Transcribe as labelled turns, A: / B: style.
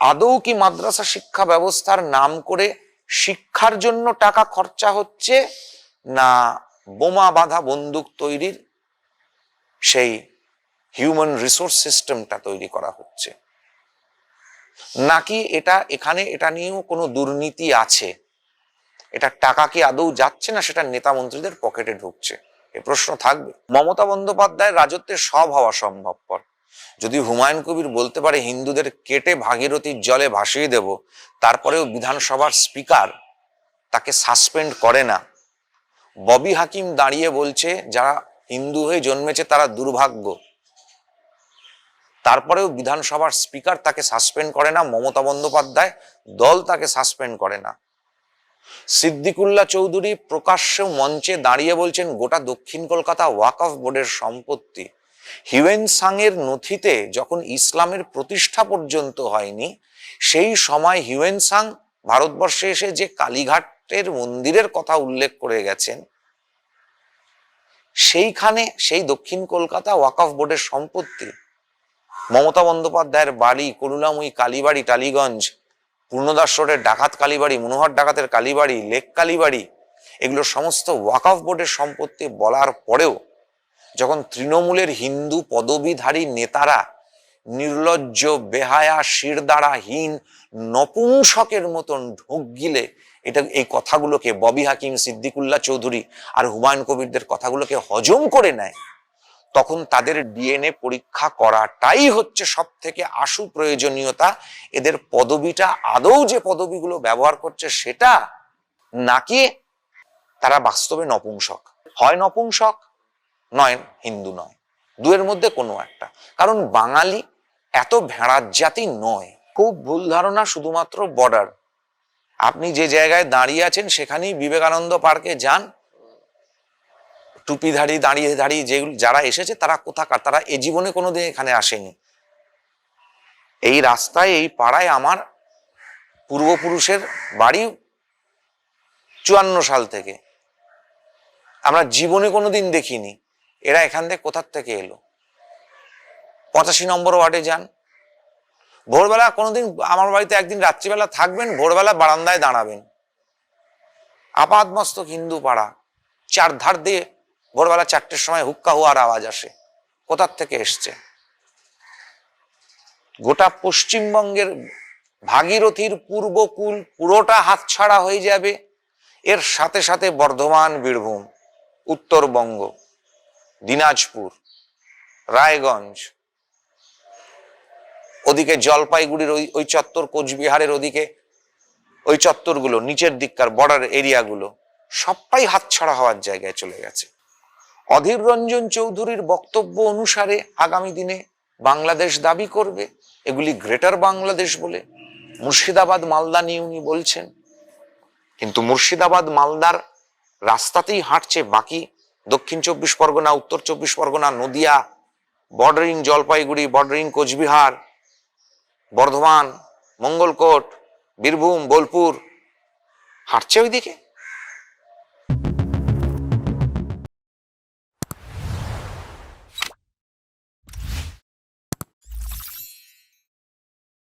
A: আদৌ কি মাদ্রাসা শিক্ষা ব্যবস্থার নাম করে শিক্ষার জন্য টাকা খরচা হচ্ছে না বোমা বাঁধা বন্দুক তৈরির সেই হিউম্যান রিসোর্স সিস্টেমটা তৈরি করা হচ্ছে? নাকি এটা এখানে এটা নিয়েও কোনো দুর্নীতি আছে? এটা টাকা কি আদৌ যাচ্ছে না সেটা নেতা মন্ত্রীদের পকেটে ঢুকছে? এ প্রশ্ন থাকবে। মমতা বন্দ্যোপাধ্যায়ের রাজত্বে সব হওয়া সম্ভবপর। যদি হুমায়ুন কবির বলতে পারে হিন্দুদের কেটে ভাগীরথীর জলে ভাসিয়ে দেব, তারপরেও বিধানসভার স্পিকার তাকে সাসপেন্ড করে না। ববি হাকিম দাঁড়িয়ে বলছে, যারা হিন্দু হয়ে জন্মেছে তারা দুর্ভাগ্য। তারপরেও বিধানসভার স্পিকার তাকে সাসপেন্ড করে না, মমতা বন্দ্যোপাধ্যায় দল তাকে সাসপেন্ড করে না। সিদ্দিকুল্লা চৌধুরী প্রকাশ্য মঞ্চে দাঁড়িয়ে বলছেন, গোটা দক্ষিণ কলকাতা ওয়াকফ বোর্ডের সম্পত্তি। হিউয়েন সাংয়ের নথিতে যখন ইসলামের প্রতিষ্ঠা পর্যন্ত হয়নি, সেই সময় হিউয়েন সাং ভারতবর্ষে এসে যে কালীঘাটের মন্দিরের কথা উল্লেখ করে গেছেন, সেইখানে সেই দক্ষিণ কলকাতা ওয়াকফ বোর্ডের সম্পত্তি, মমতা বন্দ্যোপাধ্যায়ের বাড়ি, করুণাময়ী কালীবাড়ি, টালিগঞ্জ, পূর্ণদাস রোডের ডাকাত কালীবাড়ি, মনোহর ডাকাতের কালীবাড়ি, লেক কালীবাড়ি, এগুলো সমস্ত ওয়াকফ বোর্ডের সম্পত্তি বলার পরেও যখন তৃণমূলের হিন্দু পদবীধারী নেতারা নির্লজ্জ, বেহায়া, শিরদাঁড়াহীন, নপুংসকের মতন ঢুক গিলে এটা এই কথাগুলোকে ববি হাকিম, সিদ্দিকুল্লাহ চৌধুরী আর হুমায়ুন কবিরদের কথাগুলোকে হজম করে নেয়, তখন তাদের ডিএনএ পরীক্ষা করাটাই হচ্ছে সব থেকে আশু প্রয়োজনীয়তা। এদের পদবিটা আদৌ যে পদবিগুলো ব্যবহার করছে সেটা নাকি তারা বাস্তবে নপুংসক। হয় নপুংসক? নয়, হিন্দু নয়। দুয়ের মধ্যে কোনো একটা। কারণ বাঙালি এত ভেড়ার জাতি নয়। খুব ভুল ধারণা শুধুমাত্র বর্ডার আপনি যে জায়গায় দাঁড়িয়ে আছেন, সেখানেই বিবেকানন্দ পার্কে যান। টুপিধারী দাঁড়িয়ে দাঁড়িয়ে যেগুলো যারা এসেছে, তারা কোথাকার? তারা এ জীবনে কোনোদিন এখানে আসেনি। এই রাস্তায়, এই পাড়ায় আমার পূর্বপুরুষের বাড়ি চুয়ান্ন সাল থেকে। আমরা জীবনে কোনোদিন দেখিনি। এরা এখান থেকে কোথার থেকে এলো? পঁচাশি নম্বর ওয়ার্ডে যান। ভোরবেলা কোনোদিন আমার বাড়িতে একদিন রাত্রিবেলা থাকবেন, ভোরবেলা বারান্দায় দাঁড়াবেন। আপাদ মস্তক হিন্দু পাড়া চার ধার দিয়ে ভোরবেলা চারটের সময় হুক্কা হুয়ার আওয়াজ আসে। কোথার থেকে এসছে? গোটা পশ্চিমবঙ্গের ভাগীরথীর পূর্বকুল পুরোটা হাতছাড়া হয়ে যাবে। এর সাথে সাথে বর্ধমান, বীরভূম, উত্তরবঙ্গ। দিনাজপুর, রায়গঞ্জ, ওদিকে জলপাইগুড়ির ওই ওই চত্বর, কোচবিহারের ওদিকে, ওই চত্বরগুলো, নিচের দিককার বর্ডার এরিয়াগুলো, সবটাই হাতছাড়া হওয়ার জায়গায় চলে গেছে। অধীর রঞ্জন চৌধুরীর বক্তব্য অনুসারে আগামী দিনে বাংলাদেশ দাবি করবে, এগুলি গ্রেটার বাংলাদেশ বলে। মুর্শিদাবাদ, মালদা নিয়ে উনি বলছেন। কিন্তু মুর্শিদাবাদ, মালদার রাস্তাতেই হাঁটছে বাকি দক্ষিণ চব্বিশ পরগনা, উত্তর চব্বিশ পরগনা, নদিয়া বর্ডারিং জলপাইগুড়ি বর্ডারিং কোচবিহার, বর্ধমান, মঙ্গলকোট, বীরভূম, বোলপুর, হাঁটছে ওইদিকে?